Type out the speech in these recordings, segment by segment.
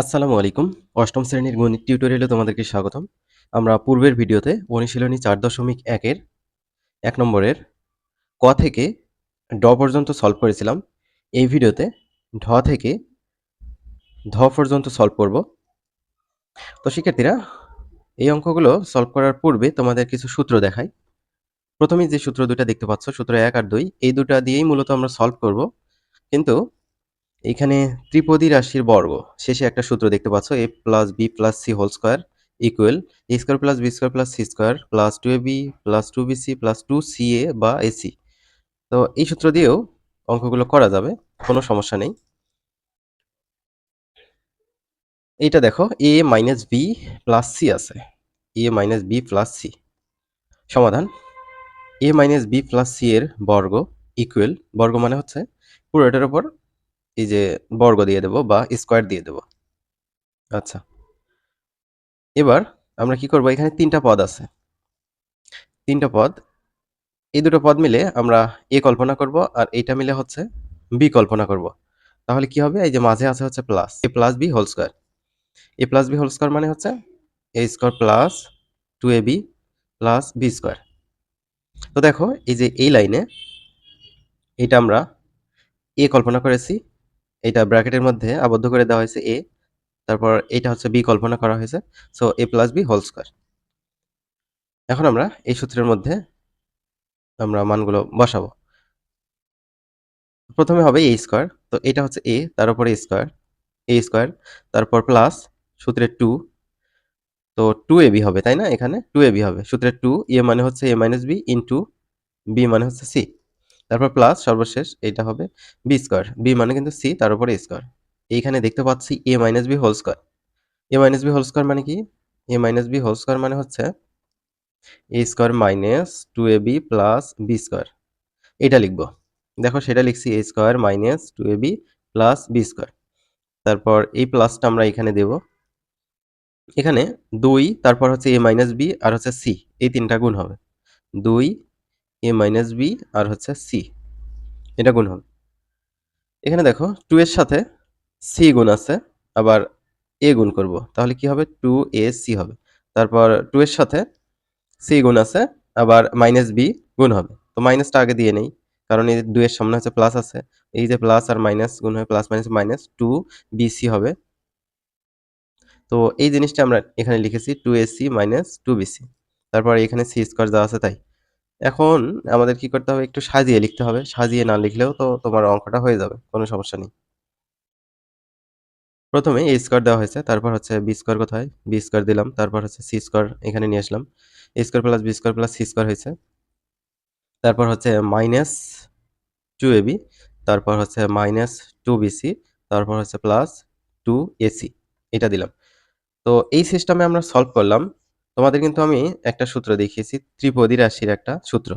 আসসালামু আলাইকুম। অষ্টম শ্রেণির গণিত টিউটোরিয়ালে তোমাদেরকে স্বাগতম। আমরা পূর্বের ভিডিওতে অনুশীলনী চার দশমিক একের এক নম্বরের ক থেকে ড পর্যন্ত সলভ করেছিলাম। এই ভিডিওতে ঢ থেকে ধ পর্যন্ত সলভ করব। তো শিক্ষার্থীরা, এই অঙ্কগুলো সলভ করার পূর্বে তোমাদের কিছু সূত্র দেখাই। প্রথমেই যে সূত্র দুটা দেখতে পাচ্ছ, সূত্র এক আর দুই, এই দুটা দিয়েই মূলত আমরা সলভ করব। কিন্তু এখানে ত্রিপদী রাশির বর্গ। শেষে একটা সূত্র দেখতে পাচ্ছ A plus B plus C whole square equal A square plus B square plus C square plus two A B plus two B C plus two C A বা এসি তো এই সূত্র দিয়েও অঙ্কগুলো করা যাবে, কোনো সমস্যা নেই। এইটা দেখো A minus B plus C আছে। A minus B plus C সমাধান A minus B plus C এর বর্গ ইকুয়াল বর্গ মানে হচ্ছে পুরোটার উপর এই যে বর্গ দিয়ে দেব বা স্কোয়ার দিয়ে দেব। আচ্ছা। এবার আমরা কি করব? এখানে তিনটা পদ আছে। তিনটা পদ। এই দুটো পদ মিলে আমরা এ কল্পনা করব আর এইটা মিলে হচ্ছে বি কল্পনা করব। তাহলে কি হবে? এই যে মাঝে আছে হচ্ছে plus A plus B whole square A plus B whole square মানে হচ্ছে A square plus two A B plus B square তো দেখো, এই যে এই লাইনে এটা আমরা এ কল্পনা করেছি এটা ব্র্যাকেটের মধ্যে আবদ্ধ করে দেওয়া হয়েছে এ তারপর এটা হচ্ছে বি কল্পনা করা হয়েছে so A plus B whole square এখন আমরা এই সূত্রের মধ্যে আমরা মানগুলো বসাবো। প্রথমে হবে এ স্কোয়ার তো এটা হচ্ছে এ তার উপরে স্কোয়ার এ স্কোয়ার তারপর প্লাস সূত্রের টু তো টু এ বি হবে, তাই না? এখানে টু এ বি হবে সূত্রের টু এ মানে হচ্ছে A minus B into B মানে হচ্ছে সি তারপর প্লাস সর্বশেষ এটা হবে বি স্কোয়ার বি মানে কিন্তু সি তার উপরে স্কোয়ার এইখানে দেখতে পাচ্ছি A minus B whole square A minus B whole square মানে কি? A minus B whole square মানে হচ্ছে A square minus two A B plus B square এটা লিখব। দেখো সেটা লিখছি A square minus two A B plus B square তারপর এই প্লাসটা আমরা এখানে দেব। এখানে দুই, তারপর হচ্ছে এ মাইনাস বি আর হচ্ছে সি এই তিনটা গুণ হবে। দুই এ মাইনাস বি আর হচ্ছে সি এটা গুণ হবে। এখানে দেখো টু এর সাথে সি গুণ আছে, আবার এ গুণ করব। তাহলে কি হবে? টু এ সি হবে। তারপর টু এর সাথে সি গুণ আছে, আবার মাইনাস বি গুণ হবে। তো মাইনাসটা আগে দিয়ে নেই, কারণ এই দুইয়ের সামনে হচ্ছে প্লাস আছে। এই যে প্লাস আর মাইনাস গুণ হয় plus minus minus two BC হবে। তো এই জিনিসটা আমরা এখানে লিখেছি two AC minus two BC তারপর এখানে সি স্কোয়ার দেওয়া আছে তাই। এখন আমাদের কি করতে হবে? একটু সাজিয়ে লিখতে হবে। সাজিয়ে না লিখলেও তো তোমার অঙ্কটা হয়ে যাবে, কোনো সমস্যা নেই। প্রথমে এ স্কোয়ার দেওয়া হয়েছে, তারপর হচ্ছে বি স্কোয়ার কোথায়? বি স্কোয়ার দিলাম, তারপর হচ্ছে সি স্কোয়ার এখানে নিয়ে আসলাম। A square plus B square plus C square হয়েছে। তারপর হচ্ছে মাইনাস টু এ বি তারপর হচ্ছে মাইনাস টু বিসি তারপর হচ্ছে প্লাস টু এসি এটা দিলাম। তো এই সিস্টেমে আমরা সলভ করলাম। তোমাদের কিন্তু আমি একটা সূত্র দেখিয়েছি, ত্রিপদী রাশির একটা সূত্র।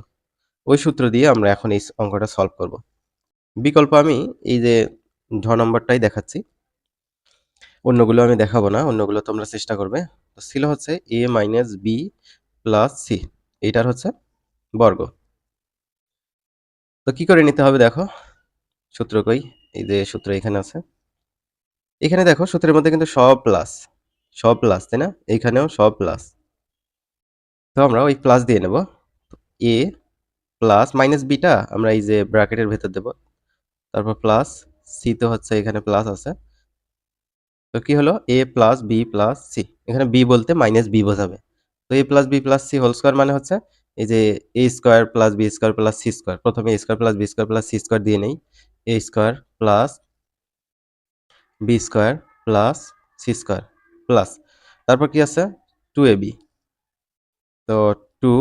ওই সূত্র দিয়ে আমরা এখন এই অঙ্কটা সলভ করব। বিকল্প আমি এই যে ঢ নম্বরটাই দেখাচ্ছি। অন্যগুলো আমি দেখাবো না, অন্যগুলো তোমরা চেষ্টা করবে। তো ছিল হচ্ছে A minus B plus C এইটার হচ্ছে বর্গ। তো কি করে নিতে হবে দেখো? সূত্র কই? এই যে সূত্র এখানে আছে। এখানে দেখো সূত্রের মধ্যে কিন্তু সব প্লাস সব প্লাস তাই না? এইখানেও সব প্লাস তো আমরা ওই প্লাস দিয়ে নেব। এ প্লাস মাইনাস বিটা আমরা এই যে ব্র্যাকেটের ভেতর দেব। তারপর প্লাস সি তো হচ্ছে এখানে প্লাস আছে। তো কি হলো? A plus B plus C এখানে বি বলতে মাইনাস বি বোঝাবে। তো A plus B plus C whole square মানে হচ্ছে এই যে A square plus B square plus C square প্রথমে A square plus B square plus C square দিয়ে নেই। A square plus B square plus C square plus তারপর কি আছে? টু এ বি তো টু,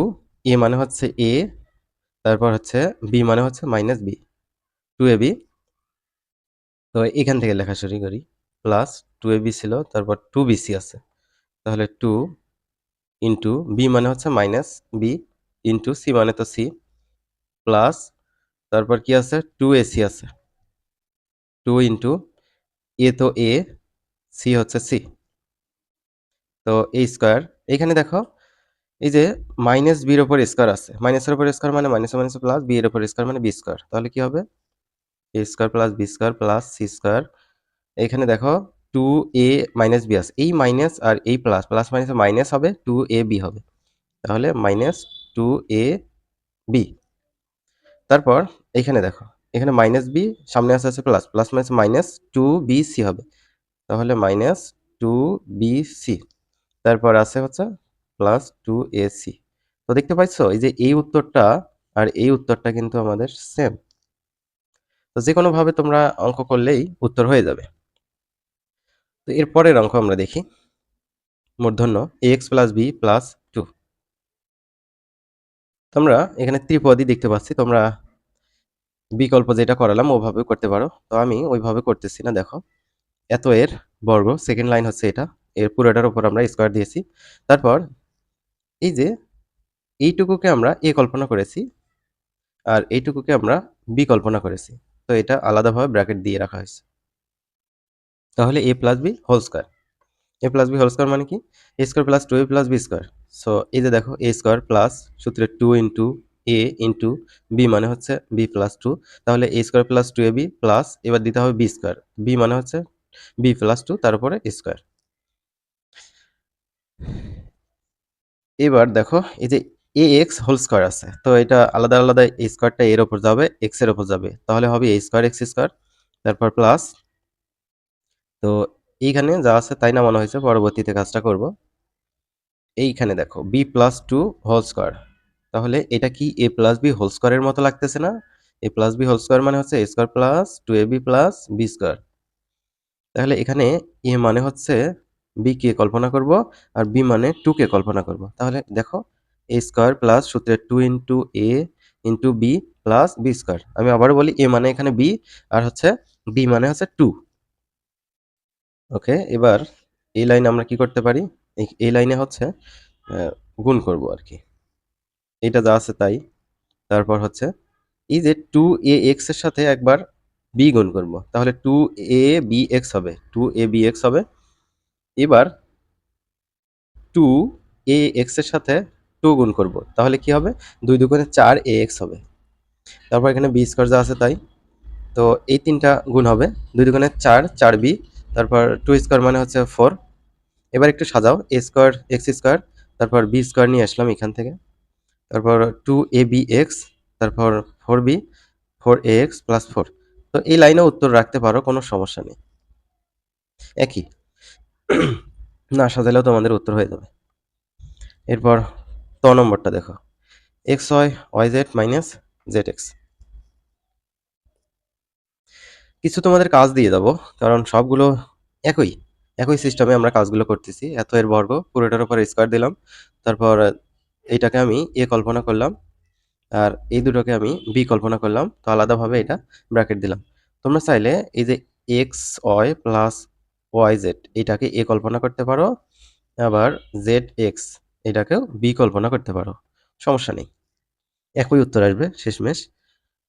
এ মানে হচ্ছে এ, তারপর হচ্ছে বি মানে হচ্ছে minus B two A B তো এখান থেকে লেখা শুরু করি। প্লাস টু এ বি ছিল, তারপর টু বিসি আছে। তাহলে টু ইন্টু বি মানে হচ্ছে মাইনাস বি ইন্টু সি মানে তো সি প্লাস তারপর কি আছে? টু এসি আছে। টু ইন্টু এ তো এ সি হচ্ছে সি তো এ স্কোয়ার এখানে দেখো এই যে মাইনাস বির ওপর স্কোয়ার আছে। মাইনাসের ওপর স্কোয়ার মানে মাইনাস মাইনাস প্লাস বি এর ওপর স্কোয়ার মানে বি স্কোয়ার তাহলে কি হবে? A square plus B square plus C square এখানে দেখো টু এ মাইনাস বি আছে। এই মাইনাস আর এই প্লাস প্লাস মাইনাস মাইনাস হবে টু এ বি হবে। তাহলে মাইনাস টু এ বি তারপর এখানে দেখো, এখানে মাইনাস বি সামনে আসে আছে plus plus minus minus two B C হবে। তাহলে মাইনাস টু বি সি তারপর আছে হচ্ছে প্লাস টু এ সি তো দেখতে পাইছো? এই যে এই উত্তরটা আর এই উত্তরটা কিন্তু আমাদের সেম তো যে কোনোভাবে তোমরা অঙ্ক করলেই উত্তর হয়ে যাবে। তো এর পরের অঙ্ক আমরা দেখি। মূর্ধন্য X plus B plus two তোমরা এখানে ত্রিপদী দেখতে পাচ্ছি, তোমরা বিকল্প যেটা করালাম ওভাবে করতে পারো। তো আমি ওইভাবে করতেছি না, দেখো। এত এর বর্গ সেকেন্ড লাইন হচ্ছে এটা। এর পুরোটার উপর আমরা স্কোয়ার দিয়েছি। তারপর এই যে এইটুকুকে আমরা এ কল্পনা করেছি আর এইটুকুকে আমরা বি কল্পনা করেছি। তো এটা আলাদাভাবে ব্র্যাকেট দিয়ে রাখা হয়েছে। তাহলে A plus B whole square. A plus B whole square মানে কি? A square plus two A plus B square. So এই যে দেখো, এ স্কোয়ার প্লাস সূত্রে two into A into B মানে হচ্ছে বি প্লাস টু। তাহলে A square plus two A B plus এবার দিতে হবে বি স্কোয়ার। বি মানে হচ্ছে বি প্লাস টু, তার উপরে স্কোয়ার। এবার দেখো, এই যে এ এক্স হোল স্কোয়ার আছে, তো এটা আলাদা আলাদা এই স্কোয়ারটা এর ওপর যাবে এক্সের ওপর যাবে, তাহলে হবে এ স্কোয়ার এক্স স্কোয়ার তারপর প্লাস তো এইখানে যা আছে তাই নামানো হয়েছে, পরবর্তীতে কাজটা করব। এইখানে দেখো B plus two whole square তাহলে এটা কি এ প্লাস বি হোল স্কোয়ারের মতো লাগতেছে না? A plus B whole square মানে হচ্ছে A square plus two A B plus B square তাহলে এখানে এ মানে হচ্ছে বি কে কল্পনা করব আর বি মানে টু কে কল্পনা করব। তাহলে দেখো এ স্কোয়ার প্লাস সূত্রে two into A into B plus B square আমি আবারও বলি এ মানে এখানে বি আর হচ্ছে বি মানে হচ্ছে টু ওকে এবার এই লাইনে আমরা কি করতে পারি? এই লাইনে হচ্ছে গুণ করব আর কি। এটা যা আছে তাই। তারপর হচ্ছে, এই যে টু এ এক্সের সাথে একবার বি গুণ করব। তাহলে টু এ বি এক্স হবে। টু এ বি এক্স হবে। এবার টু এ এক্সের সাথে টু গুণ করব। তাহলে কি হবে? দুই দুগুণে চার এ এক্স হবে। তারপর এখানে বি স্কোয়ার যা আছে তাই। তো এই তিনটা গুণ হবে। দুই দুগুণে চার চার বি তারপর টু স্কোয়ার মানে হচ্ছে ফোর এবার একটু সাজাও। এ স্কোয়ার এক্স স্কোয়ার তারপর বি স্কোয়ার নিয়ে আসলাম এখান থেকে। তারপর টু এ বি এক্স তারপর four B four A X plus four তো এই লাইনে উত্তর রাখতে পারো, কোনো সমস্যা নেই। একই। না, সাজালেও তোমাদের উত্তর হয়ে যাবে। এরপর ত নম্বরটা দেখো। X Y Y Z minus Z X. কিছু তোমাদের কাজ দিয়ে দেবো কারণ সবগুলো একই একই সিস্টেমে আমরা কাজগুলো করতেছি। এত এর বর্গ, পুরোটার উপর স্কোয়ার দিলাম। তারপর এইটাকে আমি এ কল্পনা করলাম, আর এই দুটোকে আমি বি কল্পনা করলাম। তো আলাদাভাবে এটা ব্র্যাকেট দিলাম। তোমরা চাইলে এই যে X Y plus Y Z এটাকে এ কল্পনা করতে পারো। আবার জেড এক্স এটাকেও বি কল্পনা করতে পারো। সমস্যা নেই। একই উত্তর আসবে শেষমেশ।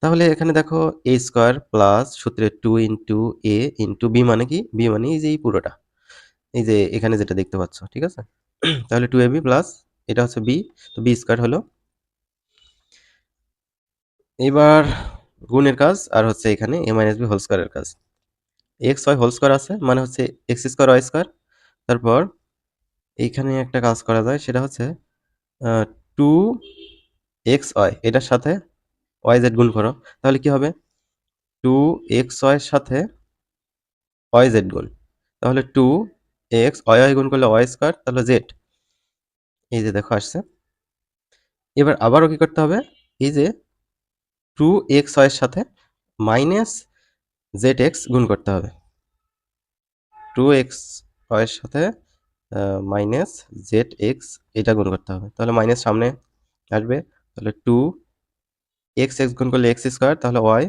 তাহলে এখানে দেখো এ স্কোয়ার প্লাস সূত্রে two into A into B মানে কি? বি মানে এই যে এই পুরোটা। এই যে এখানে যেটা দেখতে পাচ্ছ, ঠিক আছে? তাহলে টু এ বি প্লাস এটা হচ্ছে বি তো বি স্কোয়ার হলো। এবার গুণের কাজ, আর হচ্ছে এখানে এ মাইনাস বি হোল স্কোয়ারের কাজ। এক্স ওয়াই হোল স্কোয়ার আছে মানে হচ্ছে এক্স স্কোয়ার, ওয়াই স্কোয়ার। তারপর এইখানে একটা কাজ করা যায়, সেটা হচ্ছে টু এক্স ওয়াই, এটার সাথে ওয়াই জেড গুণ করো। তাহলে কি হবে? টু এক্স ওয়াইয়ের সাথে ওয়াই জেড গুণ। তাহলে টু এক্স ওয়াই ওয়াই গুণ করলে ওয়াই স্কোয়ার, তাহলে জেড। এই যে দেখো, আসছে। এবার আবারও কি করতে হবে? এই যে টু এক্স ওয়াইয়ের সাথে মাইনাস জেড এক্স গুণ করতে হবে। টু এক্স ওয়াইয়ের সাথে মাইনাস জেড এক্স এটা গুণ করতে হবে। তাহলে মাইনাস সামনে আসবে। তাহলে টু এক্স এক্স গুণ করলে এক্স স্কোয়ার তাহলে ওয়াই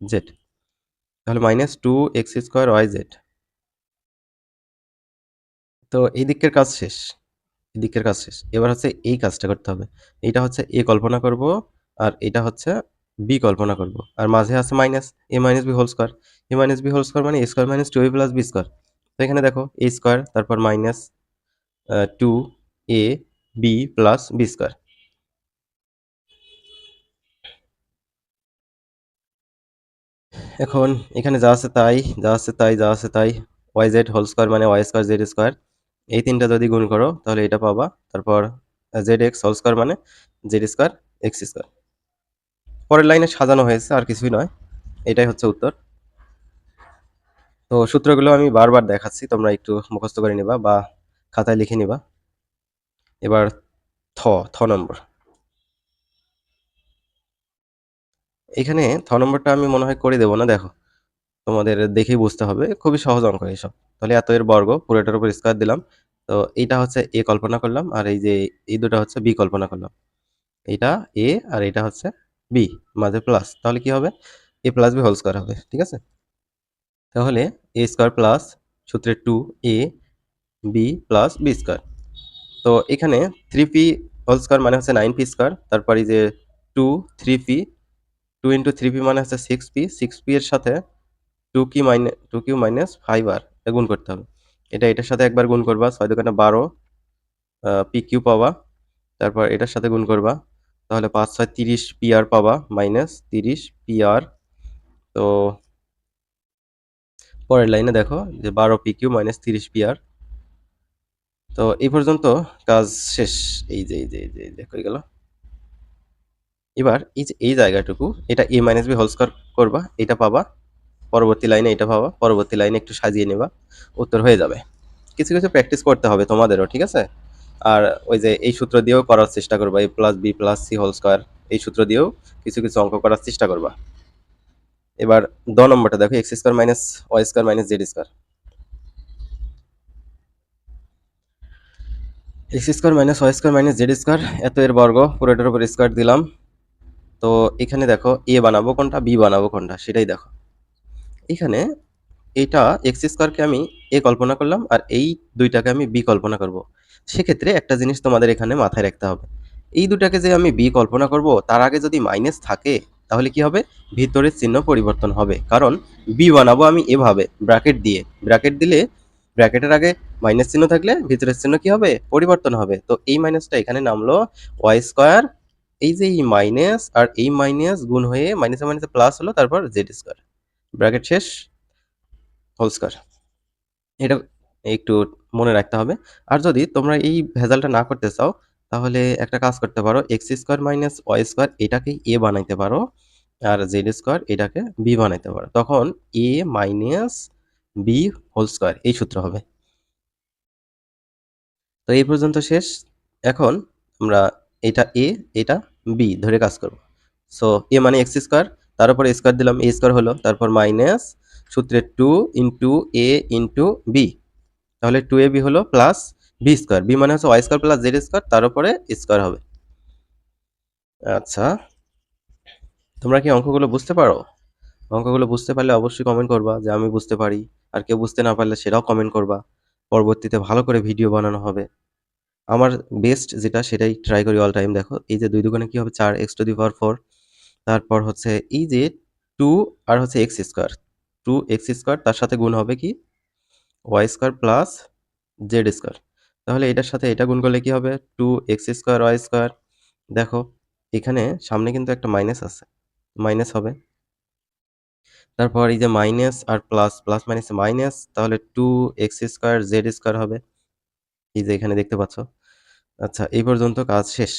জেড তাহলে minus two X square Y Z তো এই দিকের কাজ শেষ। এই দিকের কাজ শেষ। এবার হচ্ছে এই কাজটা করতে হবে। এইটা হচ্ছে এ কল্পনা করব, আর এটা হচ্ছে বি কল্পনা করব। আর মাঝে আছে minus A minus B whole square A minus B whole square মানে A square minus two A plus B square তো এখানে দেখো এ স্কোয়ার তারপর minus two A B plus B square এখন এখানে যা আছে তাই, যা আছে তাই, যা আছে তাই ওয়াই জেড হোল স্কোয়ার মানে ওয়াই স্কোয়ার জেড স্কোয়ার এই তিনটা যদি গুণ করো, তাহলে এটা পাবা। তারপর জেড এক্স হোল স্কোয়ার মানে জেড স্কোয়ার এক্স স্কোয়ার পরের লাইনে সাজানো হয়েছে, আর কিছুই নয়। এটাই হচ্ছে উত্তর। তো সূত্রগুলো আমি বারবার দেখাচ্ছি, তোমরা একটু মুখস্থ করে নিবা বা খাতায় লিখে নিবা। এবার থ থ নম্বর। এখানে থ নম্বরটা আমি মনে হয় করে দেবো না, দেখো। তোমাদের দেখেই বুঝতে হবে, খুবই সহজ অঙ্ক এইসব তাহলে এত এর বর্গ, পুরোটার উপর স্কোয়ার দিলাম। তো এইটা হচ্ছে এ কল্পনা করলাম, আর এই যে, এই দুটা হচ্ছে বি কল্পনা করলাম। এইটা এ, আর এটা হচ্ছে বি মাঝে প্লাস তাহলে কি হবে? A plus B whole square হবে, ঠিক আছে? তাহলে এ স্কোয়ার প্লাস সূত্রে two A B plus B square তো এখানে থ্রি পি হোল স্কোয়ার মানে হচ্ছে নাইন পি স্কোয়ার তারপর যে two three P two into three P মানে হচ্ছে সিক্স পি সিক্স পি এর সাথে টু কি minus two Q minus five আর গুণ করতে হবে। এটা এটার সাথে একবার গুণ করবা, ছয় দোকানে বারো পি কিউ পাবা তারপর এটার সাথে গুণ করবা তাহলে পাঁচ, ছয়, তিরিশ পি আর পাবা মাইনাস তিরিশ পি আর তো পরের লাইনে দেখো যে বারো পি কিউ মাইনাস তিরিশ পি আর তো এই পর্যন্ত কাজ শেষ। এই যে এই যে এই যে দেখো গেল। এবার এই যে, এই জায়গাটুকু, এটা A minus B whole square করবা, এটা পাবা। পরবর্তী লাইনে এটা পাবা, পরবর্তী লাইনে একটু সাজিয়ে নেবা, উত্তর হয়ে যাবে। কিছু কিছু প্র্যাকটিস করতে হবে তোমাদেরও, ঠিক আছে? আর ওই যে এই সূত্র দিয়েও করার চেষ্টা করবা A plus B plus C whole square এই সূত্র দিয়েও কিছু কিছু অঙ্ক করার চেষ্টা করবা। এবার দ নম্বরটা দেখো X square minus Y square minus Z square X square minus Y square minus Z square এত এর বর্গ পুরোটার উপর স্কোয়ার দিলাম। তো এখানে দেখো এ বানাবো কোনটা বি বানাবো কোনটা, সেটাই দেখো। এখানে এটা এক্স স্কোয়ারকে আমি এ কল্পনা করলাম, আর এই দুইটাকে আমি বি কল্পনা করব। সেক্ষেত্রে একটা জিনিস তোমাদের এখানে মাথায় রাখতে হবে। এই দুটাকে যে আমি বি কল্পনা করব, তার আগে যদি মাইনাস থাকে, তাহলে কি হবে? ভিতরের চিহ্ন পরিবর্তন হবে। কারণ বি বানাবো আমি এভাবে ব্র্যাকেট দিয়ে। ব্র্যাকেট দিলে ব্র্যাকেটের আগে মাইনাস চিহ্ন থাকলে ভিতরের চিহ্ন কি হবে? পরিবর্তন হবে। তো এই মাইনাসটা এখানে নামলো ওয়াই স্কোয়ার এই যে এই মাইনাস আর এই মাইনাস গুণ হয়ে মাইনাসে মাইনাসে প্লাস হলো, তারপর জেড স্কোয়ার ব্র্যাকেট শেষ হোল স্কোয়ার এটা একটু মনে রাখতে হবে। আর যদি তোমরা এই ভেজালটা না করতে চাও, তাহলে একটা কাজ করতে পারো X square minus Y square এটাকে এ বানাইতে পারো আর জেড স্কোয়ার এটাকে বি বানাইতে পারো। তখন A minus B whole square এই সূত্র হবে। তো এই পর্যন্ত শেষ। এখন আমরা এটা এ এটা বি ধরে কাজ করব। সো এ মানে এক্স স্কোয়ার তার স্কোয়ার দিলাম এ স্কোয়ার হলো, তারপর মাইনাস সূত্রে two into A into B তাহলে টু এ বি হলো প্লাস বি স্কোয়ার বি মানে হচ্ছে Y square plus Z square তার উপরে স্কোয়ার হবে। আচ্ছা তোমরা কি অঙ্কগুলো বুঝতে পারো? অঙ্কগুলো বুঝতে পারলে অবশ্যই কমেন্ট করবা যে আমি বুঝতে পারি, আর কেউ বুঝতে না পারলে সেটাও কমেন্ট করবা। পরবর্তীতে ভালো করে ভিডিও বানানো হবে। আমার বেস্ট যেটা, সেটাই ট্রাই করি অল টাইম দেখো। এই যে দুই দোকানে কি হবে? চার X to the power four তারপর হচ্ছে এই যে টু আর হচ্ছে X square two X square তার সাথে গুণ হবে কি? Y square plus Z square তাহলে এটার সাথে এটা গুণ করলে কি হবে? Two X square Y square দেখো, এখানে সামনে কিন্তু একটা মাইনাস আছে। মাইনাস হবে। তারপর এই যে মাইনাস আর প্লাস প্লাস মাইনাস মাইনাস তাহলে two X square Z square হবে। এই যে এখানে দেখতে পাচ্ছ। আচ্ছা এই পর্যন্ত কাজ শেষ।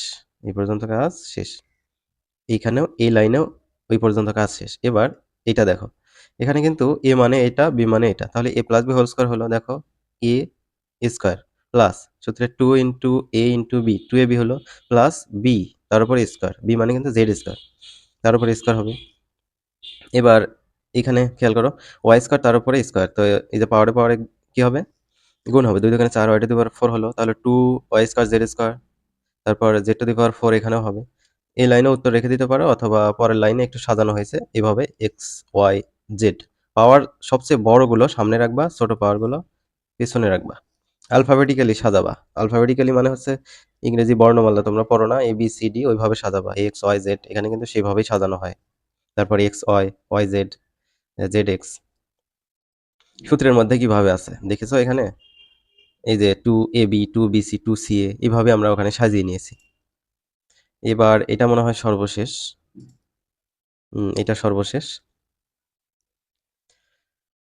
এই পর্যন্ত কাজ শেষ। এইখানেও, এই লাইনেও ওই পর্যন্ত কাজ শেষ। এবার এটা দেখো। এখানে কিন্তু এ মানে এটা বি মানে এটা। তাহলে A plus B whole square হলো, দেখো এ স্কোয়ার প্লাস সূত্রে two into A into B two A B হলো প্লাস বি তার উপরে স্কোয়ার বি মানে কিন্তু জেড স্কোয়ার তার উপরে স্কোয়ার হবে। এবার এখানে খেয়াল করো ওয়াই স্কোয়ার তার উপরে স্কোয়ার তো এই যে পাওয়ারে পাওয়ারে কী হবে? গুণ হবে। দুই দোকানে চার Y to the power four হলো, তাহলে two Y square Z square তারপর Z to the power four এখানেও হবে। এই লাইনে উত্তর রেখে দিতে পারো, অথবা পরের লাইনে একটু সাজানো হয়েছে, এভাবে এক্স ওয়াই জেড পাওয়ার সবচেয়ে বড়গুলো সামনে রাখবা, ছোট পাওয়ারগুলো পিছনে রাখবা। আলফাবেটিক্যালি সাজাবা। আলফাবেটিক্যালি মানে হচ্ছে ইংরেজি বর্ণমালা তোমরা পড়ো না এ বি সি ডি ওইভাবে সাজাবা। এক্স ওয়াই জেড এখানে কিন্তু সেভাবেই সাজানো হয়। তারপর X Y Y Z Z X সূত্রের মধ্যে কীভাবে আছে? দেখেছ এখানে? এই যে two A B two B C two C A এইভাবে আমরা ওখানে সাজিয়ে নিয়েছি। এবার এটা মনে হয় সর্বশেষ। এটা সর্বশেষ।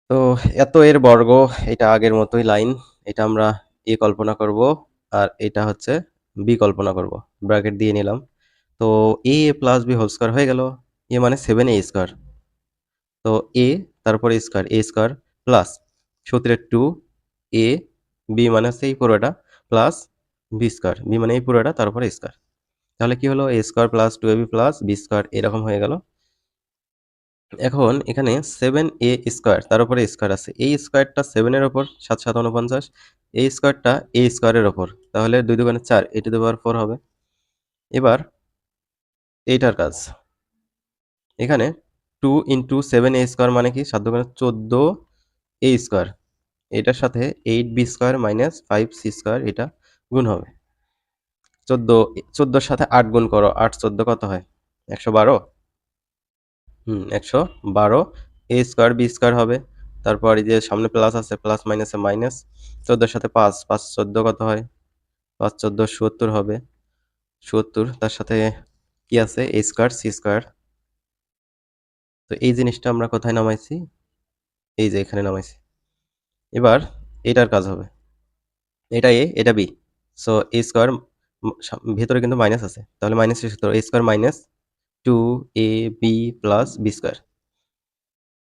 তো এত এর বর্গ, এটা আগের মতোই লাইন এটা আমরা এ কল্পনা করব, আর এটা হচ্ছে বি কল্পনা করব ব্র্যাকেট দিয়ে নিলাম। তো A plus B whole square হয়ে গেল, এ মানে সেভেন এ স্কোয়ার তো এ, তারপরে স্কোয়ার এ স্কোয়ার প্লাস সূত্রের টু এ বি মানে হচ্ছে এই পুরোটা প্লাস বি স্কোয়ার বি মানে এই পুরোটা, তারপরে স্কোয়ার তাহলে কি হলো? A square plus two A B plus B square এরকম হয়ে গেল। এখন এখানে সেভেন এ স্কোয়ার তার উপরে স্কোয়ার আছে। এই স্কোয়ারটা সেভেনের ওপর সাত সাত উনপঞ্চাশ এই স্কোয়ারটা এ স্কোয়ারের ওপর তাহলে দুই দোকানে চার এ টু দেওয়ার ফোর হবে। এবার এইটার কাজ। এখানে two into seven A square মানে কি? সাত দোকানে চোদ্দ এ স্কোয়ার এটার সাথে eight B square minus five C square এটা গুণ হবে। চোদ্দ, চোদ্দোর সাথে আট গুণ করো। আট, চোদ্দ কত হয়? একশো বারো। হুম, একশো বারো। এ স্কোয়ার, বি স্কোয়ার হবে। তারপর এই যে সামনে প্লাস আছে প্লাস মাইনাসে মাইনাস চোদ্দোর সাথে পাঁচ পাঁচ চোদ্দ কত হয়? পাঁচ চোদ্দ সত্তর হবে। সত্তর, তার সাথে কি আছে? A square, C square. তো এই জিনিসটা আমরা কোথায় নামাইছি? এই যে এখানে নামাইছি। এবার এটার কাজ হবে। এটা এ, এটা বি। সো এ স্কোয়ার ভেতরে কিন্তু মাইনাস আছে। তাহলে মাইনাসের সূত্র, A square minus two A B plus B square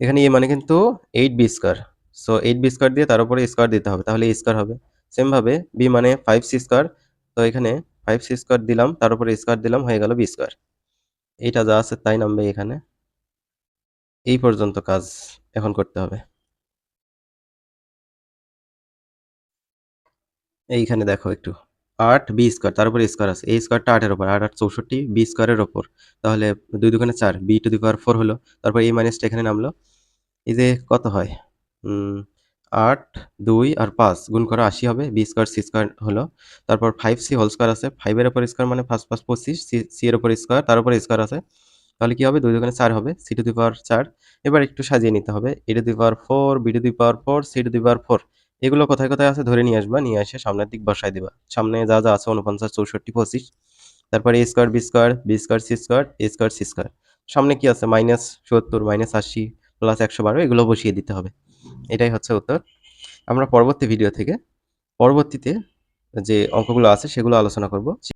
এখানে এ মানে কিন্তু eight B square so eight B square দিয়ে তার উপরে স্কোয়ার দিতে হবে, তাহলে স্কোয়ার হবে। সেমভাবে বি মানে ফাইভ সি স্কোয়ার তো এখানে ফাইভ সি স্কোয়ার দিলাম, তার উপরে স্কোয়ার দিলাম, হয়ে গেল বি স্কোয়ার এইটা যা আছে তাই নামবে এখানে। এই পর্যন্ত কাজ এখন করতে হবে। এইখানে দেখো একটু। আট বি স্কোয়ার, তার উপরে স্কোয়ার আছে। এই স্কোয়ারটা আটের ওপর আট আট, চৌষট্টি বি স্কোয়ারের ওপর তাহলে দুই দোকানে চার, B to the power four হলো। তারপর এই মাইনাসটা এখানে নামলো। এই যে কত হয়? আট, দুই আর পাঁচ গুণ করা আশি হবে। বি স্কোয়ার, সি স্কোয়ার হলো। তারপর ফাইভ সি হোল স্কোয়ার আছে। ফাইভের ওপর স্কোয়ার মানে পাঁচ পাঁচ, পঁচিশ। সি সি এর ওপর স্কোয়ার তার উপর স্কোয়ার আছে। তাহলে কি হবে? দুই দোকানে চার হবে। সি টু দি পাওয়ার চার। এবার একটু সাজিয়ে নিতে হবে। A to the power four B to the power four C to the power four এগুলো কোথায় কোথায় আছে ধরে নিয়ে আসবা, নিয়ে এসে সামনের দিক বসায় দিবা। সামনে যা যা আছে উনপঞ্চাশ চৌষট্টি, পঁচিশ। তারপরে A square B square B square C square A square C square সামনে কি আছে? মাইনাস সত্তর মাইনাস আশি প্লাস একশো বারো, এগুলো বসিয়ে দিতে হবে। এটাই হচ্ছে উত্তর। আমরা পরবর্তী ভিডিও থেকে, পরবর্তীতে যে অঙ্কগুলো আছে সেগুলো আলোচনা করব।